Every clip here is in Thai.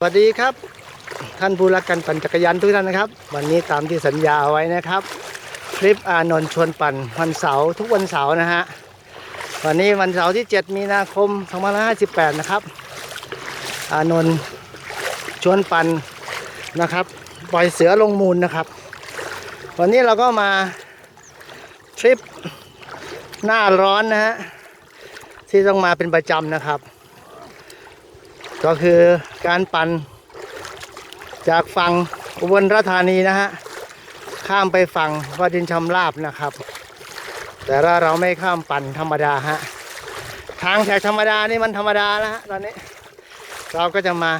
สวัสดีครับ ท่านผู้รักกันปั่นจักรยานทุกท่านนะครับ วันนี้ตามที่สัญญาเอาไว้นะครับ คลิปอานนท์ชวนปั่นวันเสาร์ทุกวันเสาร์นะฮะวันนี้วันเสาร์ที่ 7 มีนาคม2558 นะครับ อานนท์ชวนปั่นนะครับ ปล่อยเสือลงมูลนะครับ วันนี้เราก็มาทริปหน้าร้อนนะฮะที่ต้องมาเป็นประจำนะครับ ก็คือการปั่นจากฝั่งอุบลราชธานีนะฮะข้ามไปฝั่งวาดินชำราบนะครับ แต่ว่าเราไม่ข้ามปั่นธรรมดาฮะทางแถวธรรมดานี่มันธรรมดาแล้วฮะตอนนี้ เราก็จะมา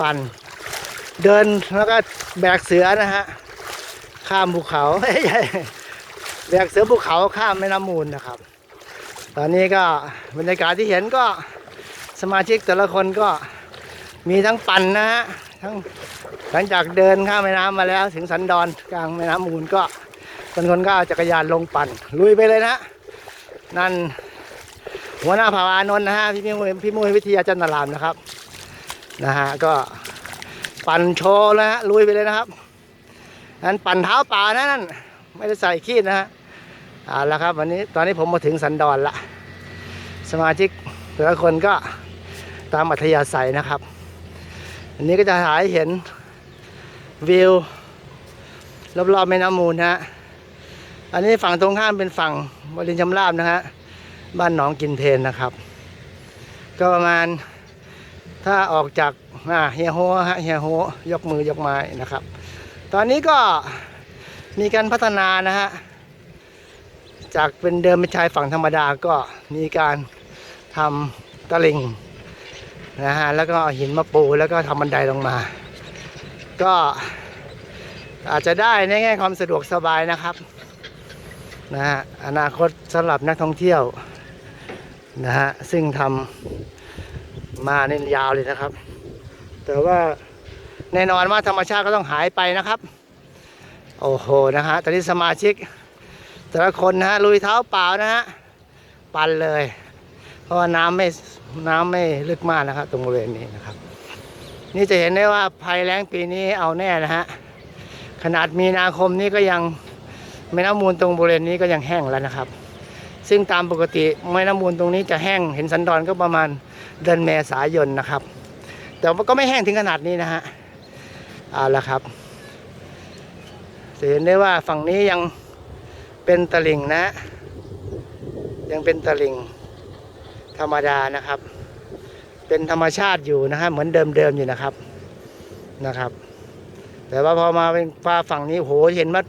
ปั่น เดินแล้วก็แบกเสือนะฮะข้ามภูเขาแบกเสือภูเขาข้ามแม่น้ำมูลนะครับ ตอนนี้ก็บรรยากาศที่เห็นก็ สมาชิกแต่ละคนก็มีทั้งปั่นนะฮะทั้งหลังจากเดินข้ามแม่น้ำมาแล้วถึงสันดอนกลางแม่น้ำมูลก็บางคนก็เอาจักรยานลงปั่น ลุยไปเลยนะนั่นหัวหน้าภาวานนท์นะฮะพี่มุ้ยพี่มุ้ยวิทยาจันทรามนะครับนะฮะก็ปั่นโชว์แล้วฮะลุยไปเลยนะครับนั่นปั่นเท้าป่านะนั่นไม่ได้ใส่ขีดนะฮะเอาละครับวันนี้ตอนนี้ผมมาถึงสันดอนละสมาชิกแต่ละคนก็ ตามอัธยาศัยนะครับ อันนี้ก็จะถ่ายเห็นวิวรอบๆแม่น้ำมูลนะฮะ อันนี้ฝั่งตรงข้ามเป็นฝั่งบรินชำราบนะฮะ บ้านหนองกินเพนนะครับ ก็ประมาณถ้าออกจากเฮียโฮฮะเฮียโฮยกมือยกไม้นะครับ ตอนนี้ก็มีการพัฒนานะฮะ จากเป็นเดิมเป็นชายฝั่งธรรมดาก็มีการทำตะลิง นะฮะแล้วก็เอาหินมาปูแล้วก็ทำบันไดลงมา ก็อาจจะได้ในแง่ความสะดวกสบายนะครับนะฮะอนาคตสำหรับนักท่องเที่ยวนะฮะซึ่งทำมาเน้นยาวเลยนะครับ แต่ว่าแน่นอนว่าธรรมชาติก็ต้องหายไปนะครับ โอ้โหนะฮะตอนนี้สมาชิก แต่ละคนนะฮะลุยเท้าเปล่านะฮะปั่นเลย ราะว่าน้ำไม่น้ำไม่ลึกมากนะครับ ตรงบริเวณนี้นะครับ นี่จะเห็นได้ว่าภัยแล้งปีนี้เอาแน่นะฮะขนาดมีนาคมนี้ก็ยังแม่น้ำมูลตรงบริเวณนี้ก็ยังแห้งแล้วนะครับ ซึ่งตามปกติแม่น้ำมูลตรงนี้จะแห้งเห็นสันดอนก็ประมาณเดือนเมษายนนะครับ แต่ก็ไม่แห้งถึงขนาดนี้นะฮะเอาละครับจะเห็นได้ว่าฝั่งนี้ยังเป็นตะลิ่งนะ ยังเป็นตะลิ่ง ธรรมดานะครับ เป็นธรรมชาติอยู่นะครับเหมือนเดิมๆอยู่นะครับนะครับ แต่ว่าพอมาเป็นฟ้าฝั่งนี้โหเห็นว่า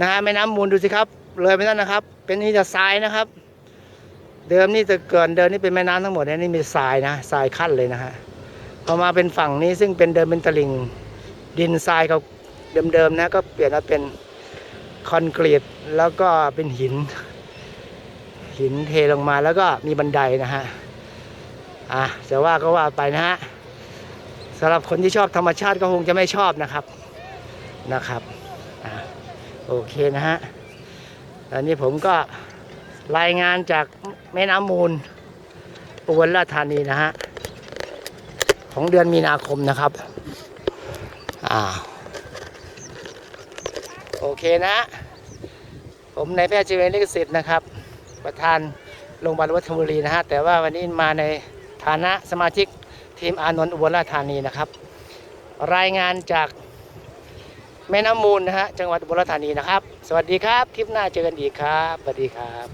นะฮะแม่น้ำมูลดูสิครับ เลยไปนั่นนะครับ เป็นนี่จะทรายนะครับ เดิมนี่จะเกินเดิมนี่เป็นแม่น้ำทั้งหมดนี่มีทรายนะทรายขั้นเลยนะฮะพอมาเป็นฝั่งนี้ซึ่งเป็นเดิมเป็นตลิ่งดินทรายเขาเดิมๆนะก็เปลี่ยนมาเป็นคอนกรีตแล้วก็เป็นหิน หินเทลงมาแล้วก็มีบันไดนะฮะอะจะว่าก็ว่าไปนะฮะสำหรับคนที่ชอบธรรมชาติก็คงจะไม่ชอบนะครับนะครับอะโอเคนะฮะตอนนี้ผมก็รายงานจากแม่น้ำมูลอุบลราชธานีนะฮะของเดือนมีนาคมนะครับอ่าโอเคนะ ผมนายแพทย์ชีเวชลิขสิทธิ์นะครับ ประธานโรงพยาบาลวัฒนบุรีนะฮะแต่ว่าวันนี้มาในฐานะสมาชิกทีมอานนท์อุบลราชธานีนะครับ รายงานจากแม่น้ำมูลนะฮะจังหวัดอุบลราชธานีนะครับ สวัสดีครับ คลิปหน้าเจอกันอีกครับสวัสดีครับ